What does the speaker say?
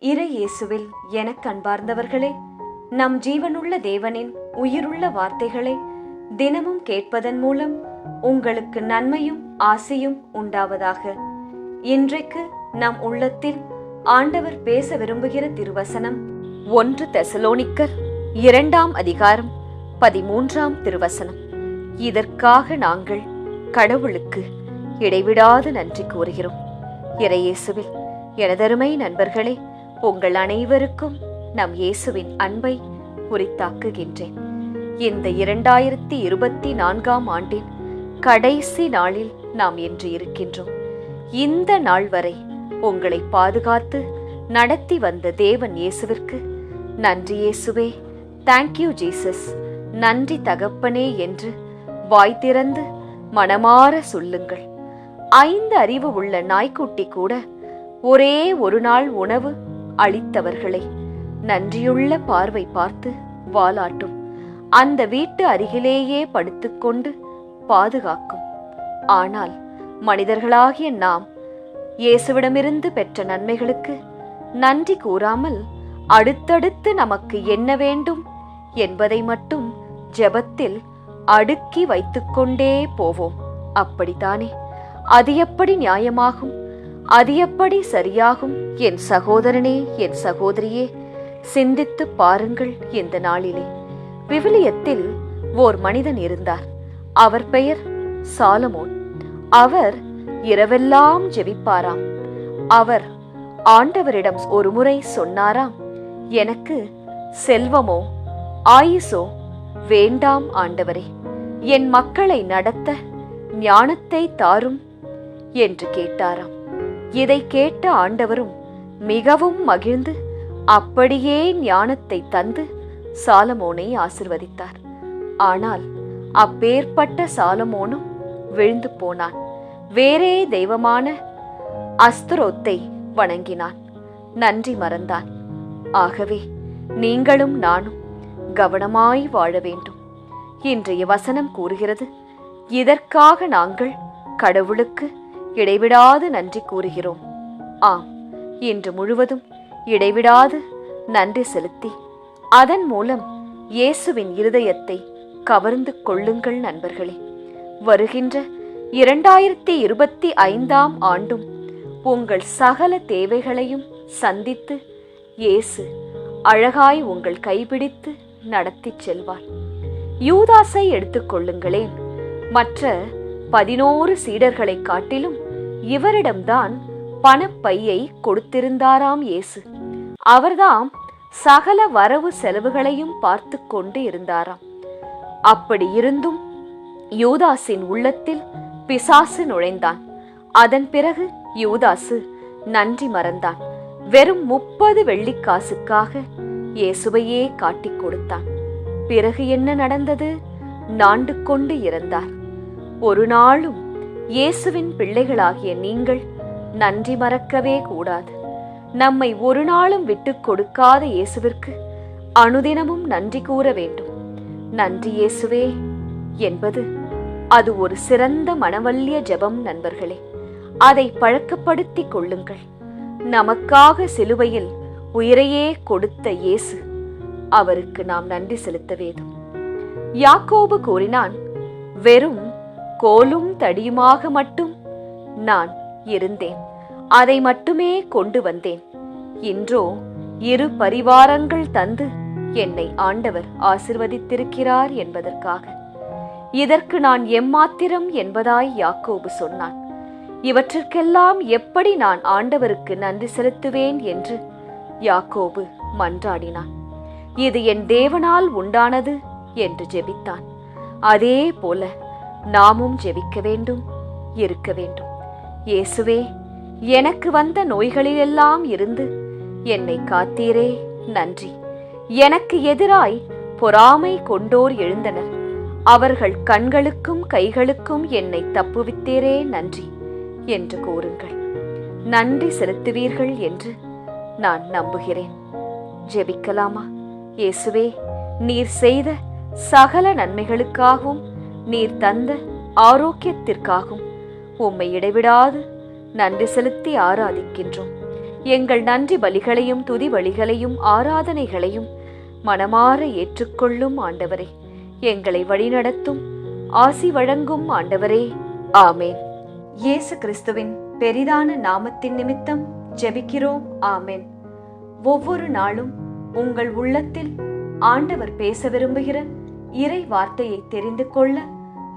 இறை இயேசுவில் எனக் அன்பார்ந்தவர்களே நம் ஜீவனுள்ள தேவனின் உயிருள்ள வார்த்தைகளை தினமும் கேட்பதன் மூலம் உங்களுக்கு நன்மையும் ஆசையும் உண்டாவதாக. இன்றைக்கு நம் உள்ளத்தில் ஆண்டவர் பேச விரும்புகிற திருவசனம் ஒன்று தெசலோனிக்கர் இரண்டாம் அதிகாரம் பதிமூன்றாம் திருவசனம். இதற்காக நாங்கள் கடவுளுக்கு இடைவிடாது நன்றி கூறுகிறோம். இறையேசுவில் எனதருமை நண்பர்களே உங்கள் அனைவருக்கும் நம் இயேசுவின் அன்பை உரித்தாக்குகின்றேன். இந்த இரண்டாயிரத்தி இருபத்தி நான்காம் ஆண்டின் கடைசி நாளில் நாம் என்று இருக்கின்றோம். இந்த நாள் வரை உங்களை பாதுகாத்து நடத்தி வந்த தேவன் இயேசுவிற்கு நன்றி இயேசுவே. தேங்க்யூ ஜீசஸ் நன்றி தகப்பனே என்று வாய் திறந்து மனமாற சொல்லுங்கள். ஐந்து அறிவு உள்ள நாய்க்குட்டி கூட ஒரே ஒரு நாள் உணவு அளித்தவர்களை நன்றியுள்ள பார்வை பார்த்து வாலாட்டும். அந்த வீட்டு அருகிலேயே படுத்துக்கொண்டு பாதுகாக்கும். ஆனால் மனிதர்களாகிய நாம் இயேசுவிடமிருந்து பெற்ற நன்மைகளுக்கு நன்றி கூறாமல் அடுத்தடுத்து நமக்கு என்ன வேண்டும் என்பதை மட்டும் ஜெபத்தில் அடுக்கி வைத்துக்கொண்டே போவோம். அப்படித்தானே? அது எப்படி நியாயமாகும்? அது எப்படி சரியாகும் என் சகோதரனே என் சகோதரியே? சிந்தித்து பாருங்கள் இந்த நாளிலே. விவிலியத்தில் ஓர் மனிதன் இருந்தார். அவர் பெயர் சாலமோன். அவர் இரவெல்லாம் ஜெபிப்பாராம். அவர் ஆண்டவரிடம் ஒருமுறை சொன்னாராம் எனக்கு செல்வமோ ஆயுசோ வேண்டாம் ஆண்டவரே. என் மக்களை நடத்த ஞானத்தை தாரும் என்று கேட்டாராம். இதை கேட்ட ஆண்டவரும் மிகவும் மகிழ்ந்து அப்படியே ஞானத்தை தந்து சாலமோனை ஆசிர்வதித்தார். ஆனால் அப்பேற்பட்ட சாலமோனும் விழுந்து போனான். வேறே தெய்வமான அஸ்துரோத்தை வணங்கினான். நன்றி மறந்தான். ஆகவே நீங்களும் நானும் கவனமாய் வாழ வேண்டும். இன்றைய வசனம் கூறுகிறது இதற்காக நாங்கள் கடவுளுக்கு இடைவிடாது நன்றி கூறுகிறோம். ஆம் இன்று முழுவதும் இடைவிடாது நன்றி செலுத்தி அதன் மூலம் இயேசுவின் இருதயத்தை கவர்ந்து கொள்ளுங்கள் நண்பர்களே. வருகின்ற இரண்டாயிரத்தி இருபத்தி ஐந்தாம் ஆண்டும் உங்கள் சகல தேவைகளையும் சந்தித்து இயேசு அழகாய் உங்கள் கைபிடித்து நடத்திச் செல்வார். யூதாஸை எடுத்துக்கொள்ளுங்களேன் மற்ற பதினோரு சீடர்களைக் காட்டிலும் இவரிடம்தான் பணப்பையை கொடுத்திருந்தாராம் இயேசு. அவர்தாம் சகல வரவு செலவுகளையும் பார்த்து கொண்டு இருந்தாராம். அப்படி இருந்தும் யூதாஸின் உள்ளத்தில் பிசாசு நுழைந்தான். அதன் பிறகு யூதாசு நன்றி மறந்தான். வெறும் முப்பது வெள்ளிக்காசுக்காக இயேசுவையே காட்டிக் கொடுத்தான். பிறகு என்ன நடந்தது? நாண்டு கொண்டு இறந்தார். ஒரு நாளும் இயேசுவின் பிள்ளைகளாகிய நீங்கள் நன்றி மறக்கவே கூடாது. நம்மை ஒரு நாளும் விட்டுக் கொடுக்காத இயேசுவிற்கு அனுதினமும் நன்றி கூற வேண்டும். நன்றி இயேசுவே என்பது அது ஒரு சிறந்த மனவல்லிய ஜெபம் நண்பர்களே. அதை பழக்கப்படுத்திக் கொள்ளுங்கள். நமக்காக சிலுவையில் உயிரையே கொடுத்த இயேசு அவருக்கு நாம் நன்றி செலுத்த வேண்டும். யாக்கோபு கூறினான் வெறும் கோலும் தடியுமாக மட்டும் நான் இருந்தேன். அதை மட்டுமே கொண்டு வந்தேன். இன்றோ இரு பரிவாரங்கள் தந்து என்னை ஆண்டவர் ஆசிர்வதித்திருக்கிறார் என்பதற்காக. இதற்கு நான் எம்மாத்திரம் என்பதாய் யாக்கோபு சொன்னான். இவற்றிற்கெல்லாம் எப்படி நான் ஆண்டவருக்கு நன்றி செலுத்துவேன் என்று யாக்கோபு மன்றாடினான். இது என் தேவனால் உண்டானது என்று ஜெபித்தான். அதே போல நாமும் ஜெபிக்க வேண்டும் இருக்க வேண்டும். இயேசுவே எனக்கு வந்த நோய்களிலெல்லாம் இருந்து என்னை காத்தீரே நன்றி. எனக்கு எதிராய் பொறாமை கொண்டோர் எழுந்தனர். அவர்கள் கண்களுக்கும் கைகளுக்கும் என்னை தப்புவித்தீரே நன்றி என்று கூறுங்கள். நன்றி செலுத்துவீர்கள் என்று நான் நம்புகிறேன். ஜெபிக்கலாமா? இயேசுவே நீர் செய்த சகல நன்மைகளுக்காகவும் நீர் தந்த ஆரோக்கியத்திற்காகவும் உம்மை இடைவிடாது நன்றி செலுத்தி ஆராதிக்கின்றோம். எங்கள் நன்றி பலிகளையும் துதி பலிகளையும் ஆராதனைகளையும் மனமாற ஏற்றுக்கொள்ளும் ஆண்டவரே. எங்களை வழிநடத்தும் ஆசி வழங்கும் ஆண்டவரே. ஆமேன். இயேசு கிறிஸ்துவின் பெரிதான நாமத்தின் நிமித்தம் ஜெபிக்கிறோம். ஆமேன். ஒவ்வொரு நாளும் உங்கள் உள்ளத்தில் ஆண்டவர் பேச விரும்புகிற இறை வார்த்தையை தெரிந்து கொள்ள